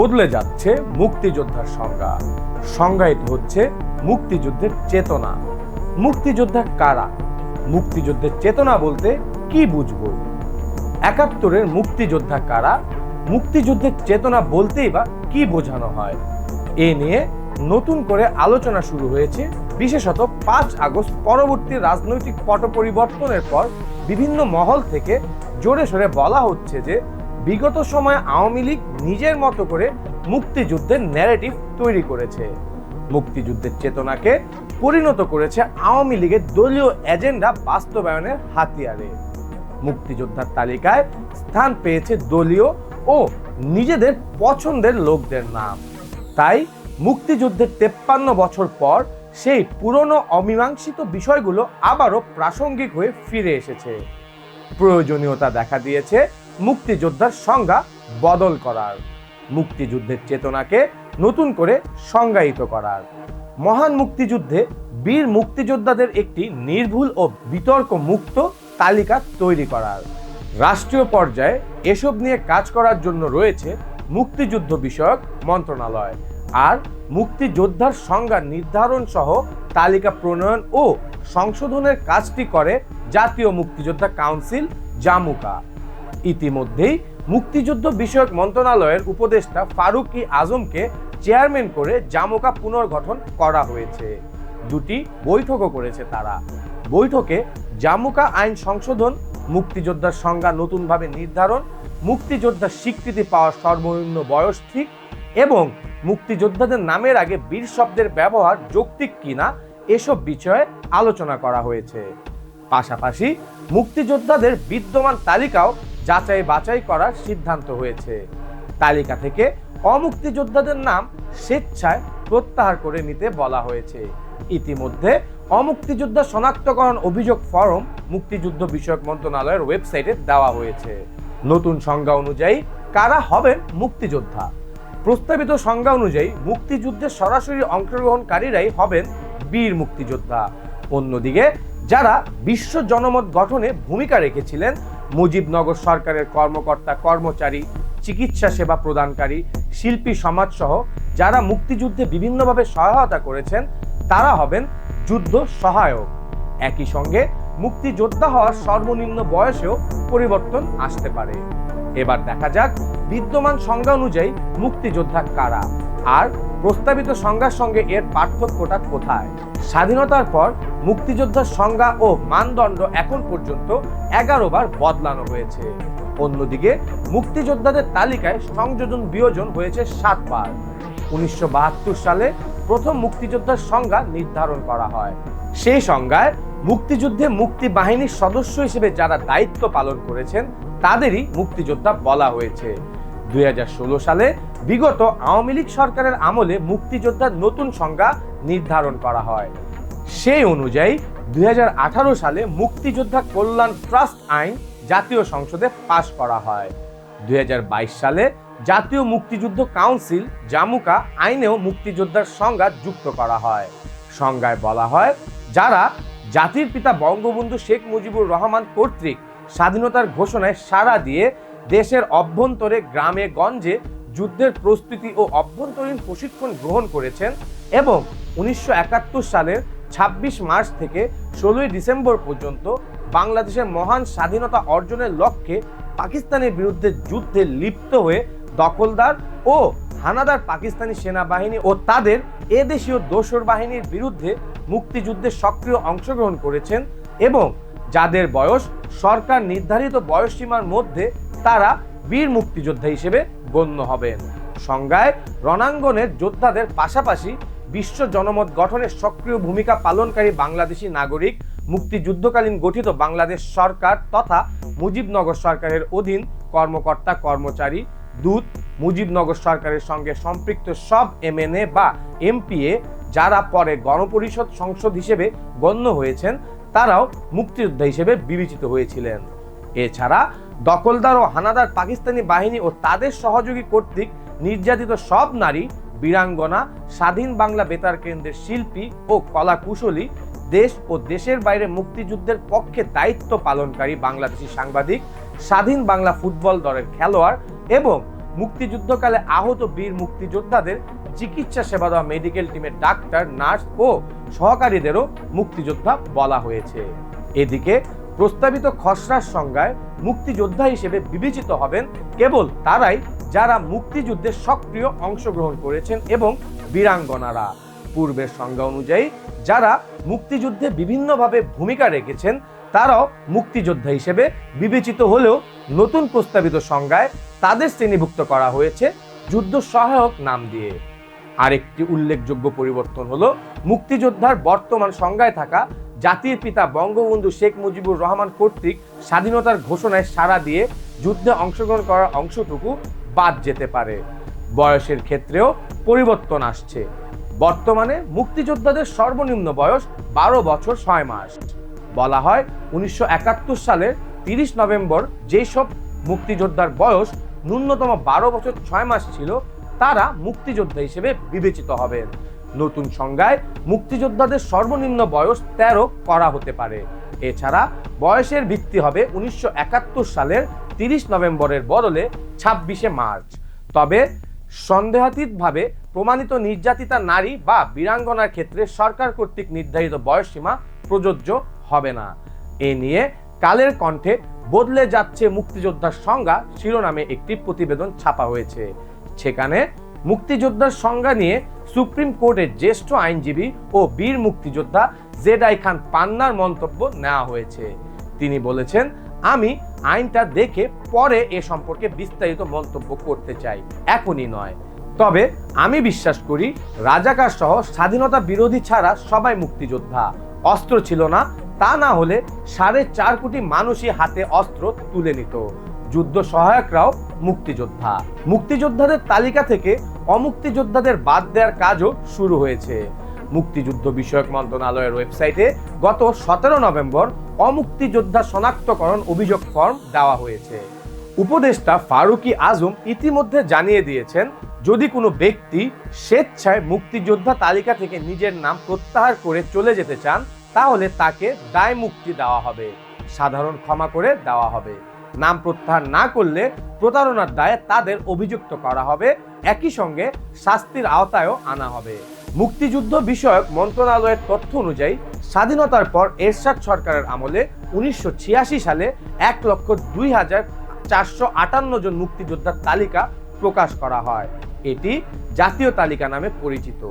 বদলে যাচ্ছে মুক্তিযোদ্ধার সংজ্ঞা। সংজ্ঞায়িত হচ্ছে মুক্তিযুদ্ধের চেতনা। মুক্তিযোদ্ধা কারা? মুক্তিযুদ্ধের চেতনা বলতে কি বুঝব? একাত্তরের মুক্তিযোদ্ধা কারা? মুক্তিযুদ্ধের চেতনা বলতেই বা কি বোঝানো হয়? এ নিয়ে নতুন করে আলোচনা শুরু হয়েছে বিশেষত পাঁচ আগস্ট পরবর্তী রাজনৈতিক পট পরিবর্তনের পর বিভিন্ন মহল থেকে জোরে সোরে বলা হচ্ছে যে বিগত সময়ে আওয়ামী লীগ নিজের মতো করে মুক্তিযুদ্ধের ন্যারেটিভ তৈরি করেছে। মুক্তিযুদ্ধের চেতনাকে পরিণত করেছে আওয়ামী লীগের দলীয় এজেন্ডা বাস্তবায়নের হাতিয়ারে। মুক্তিযোদ্ধার তালিকায় স্থান পেয়েছে দলীয় ও নিজেদের পছন্দের লোকদের নাম। তাই মুক্তিযুদ্ধের তেপ্পান্ন বছর পর সেই পুরনো অমীমাংসিত বিষয়গুলো আবারও প্রাসঙ্গিক হয়ে ফিরে এসেছে। প্রয়োজনীয়তা দেখা দিয়েছে মুক্তিযোদ্ধার সংজ্ঞা বদল করার। মুক্তিযুদ্ধের চেতনাকে নতুন করে সংজ্ঞায়িত করার। মহান মুক্তিযুদ্ধে বীর মুক্তিযোদ্ধাদের একটি নির্ভুল ও বিতর্ক মুক্ত তালিকা তৈরি করার। রাষ্ট্রীয় পর্যায়ে এসব নিয়ে কাজ করার জন্য রয়েছে মুক্তিযুদ্ধ বিষয়ক মন্ত্রণালয় আর মুক্তিযোদ্ধার সংজ্ঞা নির্ধারণ সহ তালিকা প্রণয়ন ও সংশোধনের কাজটি করে জাতীয় মুক্তিযোদ্ধা কাউন্সিল, জামুকা। ইতিমধ্যেই মুক্তিযুদ্ধ বিষয়ক মন্ত্রণালয়ের উপদেষ্টা ফারুক ই আজমকে চেয়ারম্যান করে জামুকা পুনর্গঠন করা হয়েছে। দুটি বৈঠকও করেছে তারা। বৈঠকে জামুকা আইন সংশোধন, মুক্তিযোদ্ধার সংজ্ঞা নতুনভাবে নির্ধারণ মুক্তিযোদ্ধার স্বীকৃতি পাওয়ার সর্বনিম্ন বয়স ঠিক এবং মুক্তিযোদ্ধাদের নামের আগে বীর শব্দের ব্যবহার যৌক্তিক কিনা এসব বিষয়ে আলোচনা করা হয়েছে। পাশাপাশি মুক্তিযোদ্ধাদের বিদ্যমান তালিকাও যাচাই বাছাই করার সিদ্ধান্ত হয়েছে। তালিকা থেকে অমুক্তিযোদ্ধাদের নাম স্বেচ্ছায় প্রত্যাহার করে নিতে বলা হয়েছে। ইতিমধ্যে অমুক্তিযোদ্ধা শনাক্তকরণ অভিযোগ ফরম মুক্তিযুদ্ধ বিষয়ক মন্ত্রণালয়ের ওয়েবসাইটে দেওয়া হয়েছে। নতুন সংজ্ঞা অনুযায়ী কারা হবেন মুক্তিযোদ্ধা? প্রস্তাবিত সংজ্ঞা অনুযায়ী মুক্তিযুদ্ধে সরাসরি অংশগ্রহণকারীরাই হবেন বীর মুক্তিযোদ্ধা। অন্যদিকে যারা বিশ্ব জনমত গঠনে ভূমিকা রেখেছিলেন, মুজিবনগর সরকারের কর্মকর্তা, কর্মচারী, চিকিৎসা সেবা প্রদানকারী, শিল্পী, সমাজসহ যারা মুক্তিযুদ্ধে বিভিন্নভাবে সহায়তা করেছেন, তারা হবেন যুদ্ধ সহায়ক। একই সঙ্গে মুক্তিযোদ্ধা হওয়ার সর্বনিম্ন বয়সেও পরিবর্তন আসতে পারে। এবার দেখা যাক বিদ্যমান সংজ্ঞা অনুযায়ী মুক্তিযোদ্ধা কারা। আর প্রস্তাবিত সংজ্ঞার সঙ্গে এর পার্থক্যটা কোথায়? স্বাধীনতার পর মুক্তিযোদ্ধার সংজ্ঞা ও মানদণ্ড এখন পর্যন্ত এগারো বার বদলানো হয়েছে। অন্যদিকে, মুক্তিযোদ্ধাদের তালিকায় সংযোজন বিয়োজন হয়েছে সাতবার উনিশশো বাহাত্তর সালে প্রথম মুক্তিযোদ্ধার সংজ্ঞা নির্ধারণ করা হয়। সেই সংজ্ঞায় মুক্তিযুদ্ধে মুক্তি বাহিনীর সদস্য হিসেবে যারা দায়িত্ব পালন করেছেন, তাদেরই মুক্তিযোদ্ধা বলা হয়েছে। দুই হাজার ষোলো সালে বিগত আওয়ামী লীগ সরকারের আমলে মুক্তিযোদ্ধার নতুন সংজ্ঞা নির্ধারণ করা হয়। সেই অনুযায়ী দুই হাজার আঠারো সালে মুক্তিযোদ্ধা কল্যাণ ট্রাস্ট আইন জাতীয় সংসদে পাশ করা হয়। দুই হাজার বাইশ সালে জাতীয় মুক্তিযুদ্ধ কাউন্সিল, জামুকা, আইনেও মুক্তিযোদ্ধার সংজ্ঞা যুক্ত করা হয়। সংজ্ঞায় বলা হয়, যারা জাতির পিতা বঙ্গবন্ধু শেখ মুজিবুর রহমান কর্তৃক স্বাধীনতার ঘোষণায় সাড়া দিয়ে দেশের অভ্যন্তরে গ্রামে গঞ্জে যুদ্ধের প্রস্তুতি ও অভ্যন্তরীণ প্রশিক্ষণ গ্রহণ করেছেন এবং উনিশশো একাত্তর সালের ছাব্বিশ মার্চ থেকে ষোলোই ডিসেম্বর পর্যন্ত বাংলাদেশের মহান স্বাধীনতা অর্জনের লক্ষ্যে পাকিস্তানের বিরুদ্ধে যুদ্ধে লিপ্ত হয়ে দখলদার ও হানাদার পাকিস্তানি সেনাবাহিনী ও তাদের এদেশীয় দোসর বাহিনীর বিরুদ্ধে মুক্তিযুদ্ধে সক্রিয় অংশগ্রহণ করেছেন এবং যাদের বয়স সরকার নির্ধারিত বয়সসীমার মধ্যে তারা বীর মুক্তিযোদ্ধা হিসেবে গণ্য হবেন। সংজ্ঞায় রণাঙ্গনের যোদ্ধাদের পাশাপাশি বিশ্ব জনমত গঠনে সক্রিয় ভূমিকা পালনকারী বাংলাদেশি নাগরিক, মুক্তিযুদ্ধকালীন গঠিত বাংলাদেশ সরকার তথা মুজিবনগর সরকারের অধীন কর্মকর্তা, কর্মচারী, দূত, মুজিবনগর সরকারের সঙ্গে সম্পৃক্ত সব এমএনএ বা এমপিএ যারা পরে গণপরিষদ সংসদ হিসেবে গণ্য হয়েছেন তারাও মুক্তিযোদ্ধা হিসেবে বিবেচিত হয়েছিলেন। এছাড়া দখলদার ও হানাদার পাকিস্তানি বাহিনী ও তাদের সহযোগী কর্তৃক নির্যাতিত সব নারী, বীরাঙ্গনা, স্বাধীন বাংলা বেতার কেন্দ্রের শিল্পী ও কলা কুশলী দেশ ও দেশের বাইরে মুক্তিযুদ্ধের পক্ষে দায়িত্ব পালনকারী বাংলাদেশি সাংবাদিক, স্বাধীন বাংলা ফুটবল দলের খেলোয়াড় এবং মুক্তিযুদ্ধকালে আহত বীর মুক্তিযোদ্ধাদের চিকিৎসা সেবা দেওয়া মেডিকেল টিমের ডাক্তার, নার্স ও সহকারীদেরও মুক্তিযোদ্ধা বলা হয়েছে। এদিকে প্রস্তাবিত খসড়ার সংজ্ঞায় মুক্তিযোদ্ধা হিসেবে বিবেচিত হবেন কেবল তারাই যারা মুক্তিযুদ্ধে সক্রিয় অংশগ্রহণ করেছেন এবং বীরাঙ্গনারা। পূর্বের সংজ্ঞা অনুযায়ী যারা মুক্তিযুদ্ধে বিভিন্নভাবে ভূমিকা রেখেছেন, তারাও মুক্তিযোদ্ধা হিসেবে বিবেচিত হলেও নতুন প্রস্তাবিত সংজ্ঞায় তাদের শ্রেণীভুক্ত করা হয়েছে যুদ্ধ সহায়ক নাম দিয়ে। আরেকটি উল্লেখযোগ্য পরিবর্তন হলো, মুক্তিযোদ্ধার বর্তমান সংজ্ঞায় থাকা জাতির পিতা বঙ্গবন্ধু শেখ মুজিবুর রহমান কর্তৃক স্বাধীনতার ঘোষণায় সাড়া দিয়ে যুদ্ধে অংশগ্রহণ করার অংশটুকু বাদ যেতে পারে। বয়সের ক্ষেত্রেও পরিবর্তন আসছে। বর্তমানে মুক্তিযোদ্ধাদের সর্বনিম্ন বয়স বারো বছর ছয় মাস। বলা হয়, উনিশশো একাত্তর সালের তিরিশ নভেম্বর যেসব মুক্তিযোদ্ধার বয়স ন্যূনতম বারো বছর ছয় মাস ছিল, তারা মুক্তিযোদ্ধা হিসেবে বিবেচিত হবেন নতুন সংজ্ঞায়, মুক্তিযোদ্ধাদের সর্বনিম্ন বয়স তেরো করা হতে পারে। এছাড়া বয়সের ভিত্তি হবে উনিশশো একাত্তর সালের তিরিশ নভেম্বরের বদলে ছাব্বিশে মার্চ। তবে সন্দেহাতীতভাবে প্রমাণিত নির্যাতিতা নারী বা বীরাঙ্গনার ক্ষেত্রে সরকার কর্তৃক নির্ধারিত বয়সসীমা প্রযোজ্য হবে না। এ নিয়ে কালের কণ্ঠে বদলে যাচ্ছে মুক্তিযোদ্ধার সংজ্ঞা, শিরোনামে একটি প্রতিবেদন ছাপা হয়েছে। সেখানে মুক্তিযোদ্ধার সংজ্ঞা নিয়ে সুপ্রিম কোর্টের জ্যেষ্ঠ আইনজীবী ও বীর মুক্তিযোদ্ধা জেড আই খান পান্নার মন্তব্য নেওয়া হয়েছে। তিনি বলেছেন, আমি আইনটা দেখে পরে এ সম্পর্কে বিস্তারিত মন্তব্য করতে চাই। এখনই নয়। তবে আমি বিশ্বাস করি, রাজাকার সহ স্বাধীনতা বিরোধী ছাড়া সবাই মুক্তিযোদ্ধা। অস্ত্র ছিল না তা না হলে সাড়ে চার কোটি মানুষই হাতে অস্ত্র তুলে নিত। যুদ্ধ সহায়করাও মুক্তিযোদ্ধা। মুক্তিযোদ্ধাদের তালিকা থেকে অমুক্তিযোদ্ধাদের বাদ দেওয়ার কাজও শুরু হয়েছে। মুক্তিযুদ্ধ বিষয়ক মন্ত্রণালয়ের ওয়েবসাইটে গত সতেরো নভেম্বর অমুক্তিযোদ্ধা শনাক্তকরণ অভিযোগ ফর্ম দেওয়া হয়েছে। উপদেষ্টা ফারুকি আজম ইতিমধ্যে জানিয়ে দিয়েছেন, যদি কোনো ব্যক্তি স্বেচ্ছায় মুক্তিযোদ্ধা তালিকা থেকে নিজের নাম প্রত্যাহার করে চলে যেতে চান তাহলে তাকে দায় মুক্তি দেওয়া হবে, সাধারণ ক্ষমা করে দেওয়া হবে। নাম প্রত্যাহার না করলে প্রতারণার দায়ে তাদের অভিযুক্ত করা হবে, একই সঙ্গে শাস্তির আওতায়ও আনা হবে। মুক্তিযুদ্ধ বিষয়ক মন্ত্রণালয়ের তথ্য অনুযায়ী, স্বাধীনতার পর এরশাদ সরকারের আমলে উনিশশো ছিয়াশি সালে এক লক্ষ দুই হাজার চারশো আটান্ন জন মুক্তিযোদ্ধার তালিকা প্রকাশ করা হয়। এটি জাতীয় তালিকা নামে পরিচিত।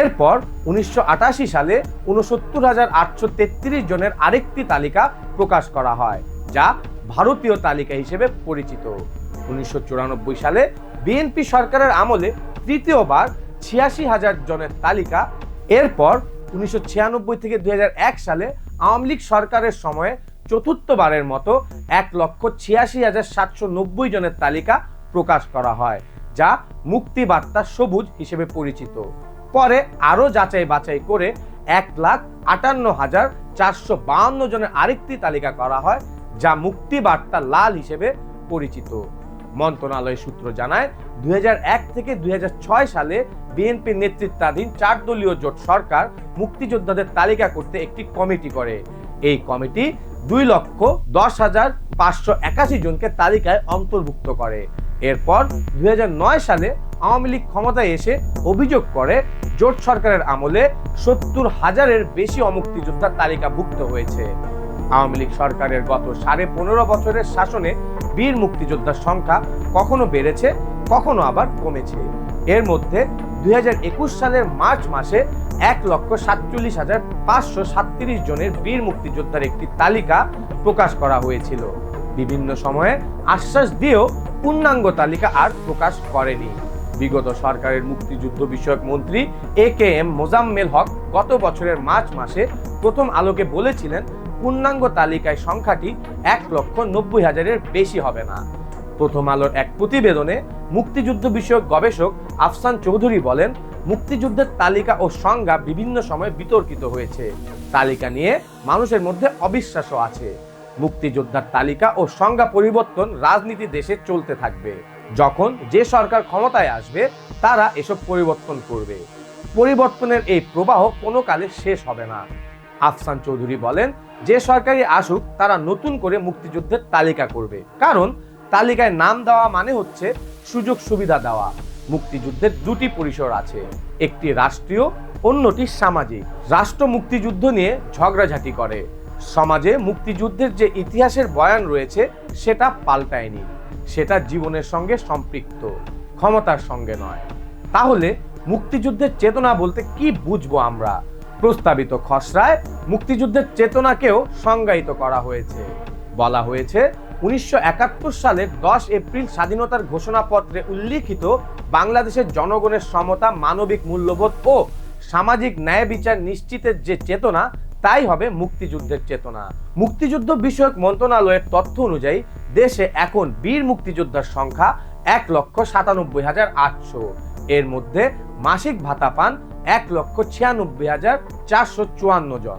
এরপর উনিশশো আটাশি সালে উনসত্তর হাজার আটশো তেত্রিশ জনের আরেকটি তালিকা প্রকাশ করা হয়, যা ভারতীয় তালিকা হিসেবে পরিচিত। উনিশশো চুরানব্বই সালে বিএনপি সরকারের আমলে তৃতীয়বার ছিয়াশি হাজার জনের তালিকা। এরপর উনিশশো ছিয়ানব্বই থেকে দুই হাজার এক সালে আওয়ামী লীগ সরকারের সময়ে চতুর্থবারের মতো এক লক্ষ ছিয়াশি হাজার সাতশো নব্বই জনের তালিকা প্রকাশ করা হয়, যা মুক্তি বার্তা সবুজ হিসেবে পরিচিত। পরে আরও যাচাই বাছাই করে এক লাখ আটান্ন হাজার চারশো বাহান্ন জনের আরেকটি তালিকা করা হয়, যা মুক্তি বার্তা লাল হিসেবে পরিচিত। মন্ত্রণালয় সূত্র জানায়, দুই থেকে দুই সালে বিএনপির নেতৃত্বাধীন চার দলীয় জোট সরকার মুক্তিযোদ্ধাদের তালিকা করতে একটি কমিটি করে। এই কমিটি দুই লক্ষ দশ হাজার পাঁচশো একাশি জনকে তালিকায় অন্তর্ভুক্ত করে। এরপর দুই হাজার নয় সালে আওয়ামী লীগ ক্ষমতায় এসে অভিযোগ করে, জোট সরকারের আমলে সত্তর হাজারের বেশি অমুক্তিযোদ্ধার তালিকাভুক্ত হয়েছে। আওয়ামী লীগ সরকারের গত সাড়ে পনেরো বছরের শাসনে বীর মুক্তিযোদ্ধার সংখ্যা কখনো বেড়েছে, কখনো আবার কমেছে। এর মধ্যে দুই হাজার একুশ সালের মার্চ মাসে এক লক্ষ সাতচল্লিশ হাজার পাঁচশো সাতত্রিশ জনের বীর মুক্তিযোদ্ধার একটি তালিকা প্রকাশ করা হয়েছিল। বিভিন্ন সময়ে আশ্বাস দিয়েও পূর্ণাঙ্গ তালিকা আর প্রকাশ করেনি। বিগত সরকারের মুক্তিযুদ্ধ বিষয়ক মন্ত্রী এ কে এম মোজাম্মেল হক গত বছরের মার্চ মাসে প্রথম আলোকে বলেছিলেন, পূর্ণাঙ্গ তালিকায় সংখ্যাটি এক লক্ষ নব্বই হাজারের বেশি হবে না। প্রথম আলোর এক প্রতিবেদনে মুক্তিযুদ্ধ বিষয়ক গবেষক আফসান চৌধুরী বলেন, মুক্তিযুদ্ধের তালিকা ও সংজ্ঞা বিভিন্ন সময় বিতর্কিত হয়েছে। তালিকা নিয়ে মানুষের মধ্যে অবিশ্বাসও আছে। মুক্তিযোদ্ধার তালিকা ও সংজ্ঞা পরিবর্তন রাজনীতি দেশে চলতে থাকবে। যখন যে সরকার ক্ষমতায় আসবে, তারা এসব পরিবর্তন করবে। পরিবর্তনের এই প্রবাহ কোনো কালে শেষ হবে না। আফসান চৌধুরী বলেন, যে সরকারি আসুক, তারা নতুন করে মুক্তিযুদ্ধের তালিকা করবে। কারণ, তালিকায় নাম দেওয়া মানে হচ্ছে সুযোগ সুবিধা দেওয়া। মুক্তিযুদ্ধের দুটি পরিসর আছে, একটি রাষ্ট্রীয়, অন্যটি সামাজিক। রাষ্ট্র মুক্তিযুদ্ধ নিয়ে ঝগড়াঝাটি করে। সমাজে মুক্তিযুদ্ধের যে ইতিহাসের বয়ান রয়েছে, সেটা পাল্টায়নি। সেটা জীবনের সঙ্গে সম্পৃক্ত, ক্ষমতার সঙ্গে নয়। তাহলে মুক্তিযুদ্ধের চেতনা বলতে কি বুঝব আমরা? প্রস্তাবিত খসড়ায় মুক্তিযুদ্ধের চেতনাকেও সংজ্ঞায়িত করা হয়েছে। বলা হয়েছে, উনিশশো একাত্তর সালের দশ এপ্রিল স্বাধীনতার ঘোষণাপত্রে উল্লিখিত বাংলাদেশের জনগণের সমতা, মানবিক মূল্যবোধ ও সামাজিক ন্যায় বিচার নিশ্চিতের যে চেতনা তাই হবে মুক্তিযুদ্ধের চেতনা। মুক্তিযুদ্ধ বিষয়ক মন্ত্রণালয়ের তথ্য অনুযায়ী, দেশে এখন বীর মুক্তিযোদ্ধার সংখ্যা এক লক্ষ সাতানব্বই হাজার আটশো। এর মধ্যে মাসিক ভাতা পান এক লক্ষ ছিয়ানব্বই হাজার চারশো চুয়ান্ন জন।